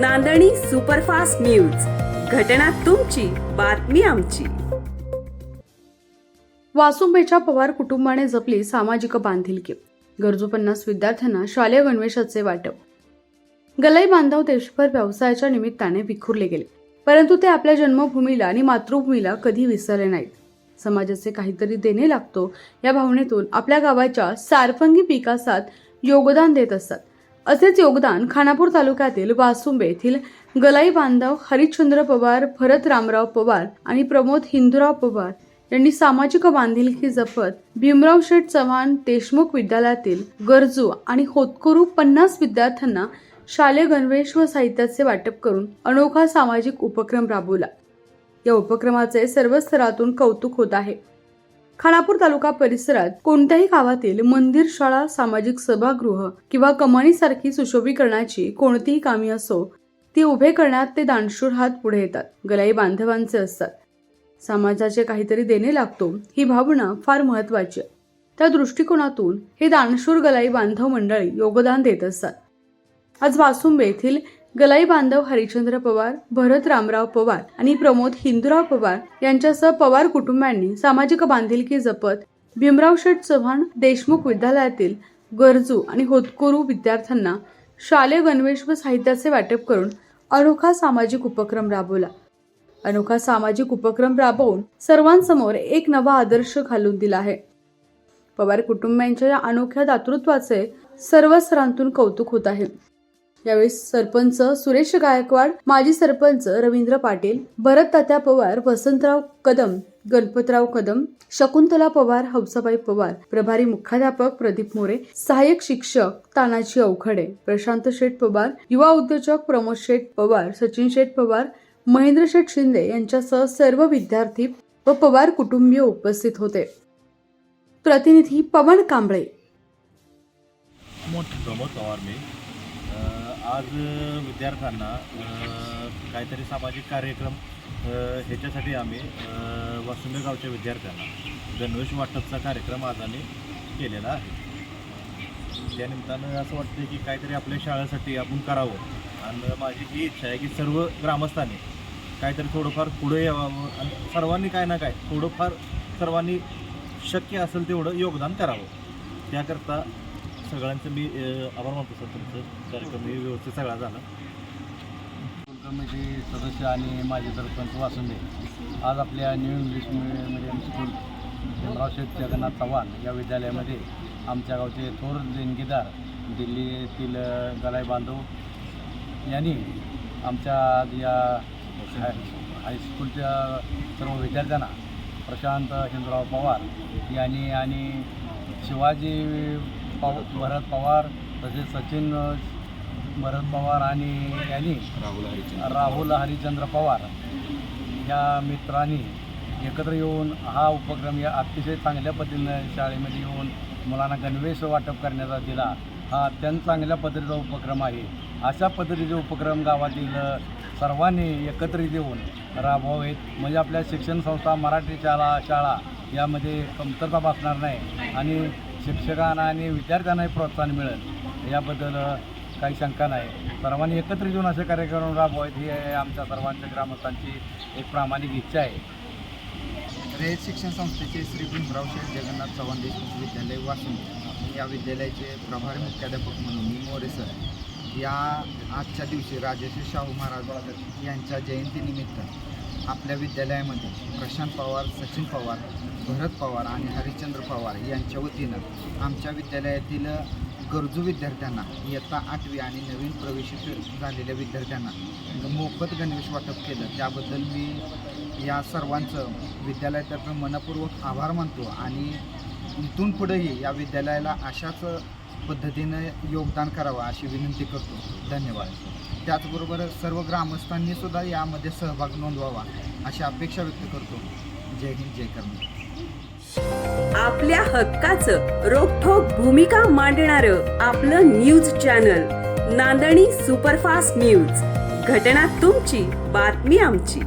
नांदणी superfast news. घटना तुमची बातमी आमची. वासुंबेच्या पवार कुटुंबाने जपली सामाजिक बांधिलकी. गरजू पन्नास विद्यार्थ्यांना शालेय गणवेशाचे वाटप. गलाई बांधव देशभर व्यवसायाच्या निमित्ताने विखुरले गेले. परंतु ते आपल्या जन्मभूमीला आणि मातृभूमीला कधी विसरले नाहीत. समाजाचे काहीतरी देणे लागतो या भावनेतून आपल्या गावाच्या सारफंगी विकासात योगदान देत असतात. असेच योगदान खानापूर तालुक्यातील वासुंबे येथील गलाई बांधव हरिश्चंद्र पवार भरत रामराव पवार आणि प्रमोद हिंदूराव पवार यांनी सामाजिक बांधिलकी जपत भीमराव शेठ चव्हाण देशमुख विद्यालयातील गरजू आणि होतकरू पन्नास विद्यार्थ्यांना शालेय गणवेश व साहित्याचे वाटप करून अनोखा सामाजिक उपक्रम राबवला. या उपक्रमाचे सर्व स्तरातून कौतुक होत आहे. खानापूर तालुका परिसरात कोणत्याही गावातील मंदिर शाळा सामाजिक सभागृह किंवा कमानीसारखी सुशोभीकरणाची कोणतीही कामी असो ती उभे करण्यात ते दानशूर हात पुढे येतात. गलाई बांधवांचे असतात. समाजाचे काहीतरी देणे लागतो ही भावना फार महत्वाची आहे. त्या दृष्टिकोनातून हे दानशूर गलाई बांधव मंडळी योगदान देत असतात. आज वासुंबे येथील गलाई बांधव हरिचंद्र पवार भरत रामराव पवार आणि प्रमोद हिंदूराव पवार यांच्यासह पवार कुटुंबांनी सामाजिक बांधिलकी जपत भीमराव शेठ चव्हाण देशमुख विद्यालयातील गरजू आणि होतकरू विद्यार्थ्यांना शालेय गणवेश व साहित्याचे वाटप करून अनोखा सामाजिक उपक्रम राबवला. अनोखा सामाजिक उपक्रम राबवून सर्वांसमोर एक नवा आदर्श घालून दिला आहे. पवार कुटुंबियांच्या या अनोख्या दातृत्वाचे सर्व स्तरांतून कौतुक होत आहे. यावेळी सरपंच सुरेश गायकवाड माजी सरपंच रवींद्र पाटील भरत तात्या पवार वसंतराव कदम गणपतराव कदम शकुंतला पवार हौसाबाई पवार प्रभारी मुख्याध्यापक प्रदीप मोरे सहाय्यक शिक्षक तानाजी अवखडे प्रशांत शेठ पवार युवा उद्योजक प्रमोद शेठ पवार सचिन शेठ पवार महेंद्र शेठ शिंदे यांच्यासह सर्व विद्यार्थी व पवार कुटुंबीय उपस्थित होते. प्रतिनिधी पवन कांबळे मोठ प्रमोद पवार मी अ, आज विद्यार्थ्यांना काहीतरी सामाजिक कार्यक्रम ह्याच्यासाठी आम्ही अ, गावच्या विद्यार्थ्यांना गणवेश वाटपचा कार्यक्रम आज आम्ही केलेला आहे. त्यानिमित्तानं असं वाटतं की काहीतरी आपल्या शाळेसाठी आपण करावं. आणि माझी ही इच्छा आहे की सर्व ग्रामस्थांनी काहीतरी थोडंफार पुढे यावं आणि सर्वांनी काय ना काय थोडंफार सर्वांनी शक्य असेल तेवढं योगदान करावं. त्याकरता सगळ्यांचं मी आभार मानतो सर तुमचं. कार्यक्रम व्यवस्थित सगळा झाला. कमिटी सदस्य आणि माझे सरपंच वासुंदे आज आपल्या new English medium school Bhimrao Sheth Jagannath Chavan या विद्यालयामध्ये आमच्या गावचे थोर देणगीदार दिल्लीतील गलाई बांधव यांनी आमच्या आज या हायस्कूलच्या सर्व विद्यार्थ्यांना प्रशांत हिंदराव पवार यांनी आणि शिवाजी पव भरत पवार तसेच सचिन भरत पवार आणि यांनी राहुल हरिचंद्र पवार. या मित्रांनी एकत्र येऊन हा उपक्रम या अतिशय चांगल्या पद्धतीनं शाळेमध्ये येऊन मुलांना गणवेश वाटप करण्याचा दिला. हा अत्यंत चांगल्या पद्धतीचा उपक्रम आहे. अशा पद्धतीचे उपक्रम गावातील सर्वांनी एकत्रित येऊन राबवावेत. म्हणजे आपल्या शिक्षण संस्था मराठी शाळा शाळा यामध्ये कमतरता भासणार नाही. आणि शिक्षकांना आणि विद्यार्थ्यांनाही प्रोत्साहन मिळेल. याबद्दल काही शंका नाही. सर्वांनी एकत्रित येऊन असे कार्यक्रम राबवावेत ही आमच्या सर्वांच्या ग्रामस्थांची एक प्रामाणिक इच्छा आहे. रयत शिक्षण संस्थेचे श्री भीमराव शेठ जगन्नाथ चव्हाण देशमुख विद्यालय वाशिम. या विद्यालयाचे प्रभारी मुख्याध्यापक म्हणून मी मोरे सर. या आजच्या दिवशी राजेश शाहू महाराज यांच्या जयंतीनिमित्त आपल्या विद्यालयामध्ये प्रशांत पवार सचिन पवार भरत पवार आणि हरिश्चंद्र पवार यांच्या वतीनं आमच्या विद्यालयातील गरजू विद्यार्थ्यांना इयत्ता आठवी आणि नवीन प्रवेश झालेल्या विद्यार्थ्यांना मोफत गणवेश वाटप केलं. त्याबद्दल मी या सर्वांचं विद्यालयातर्फे मनपूर्वक आभार मानतो आणि इथून पुढेही या विद्यालयाला अशाच पद्धतीनं योगदान करावं अशी विनंती करतो. धन्यवाद. त्याचबरोबर सर्व ग्रामस्थांनी सुद्धा यामध्ये सहभाग नोंदवावा अशी अपेक्षा व्यक्त करतो. जय हिंद जय कर्म आपल्या हक्काचं रोखोक भूमिका मांडणार आपलं news channel Nandani superfast news. घटना तुमची बातमी आमची.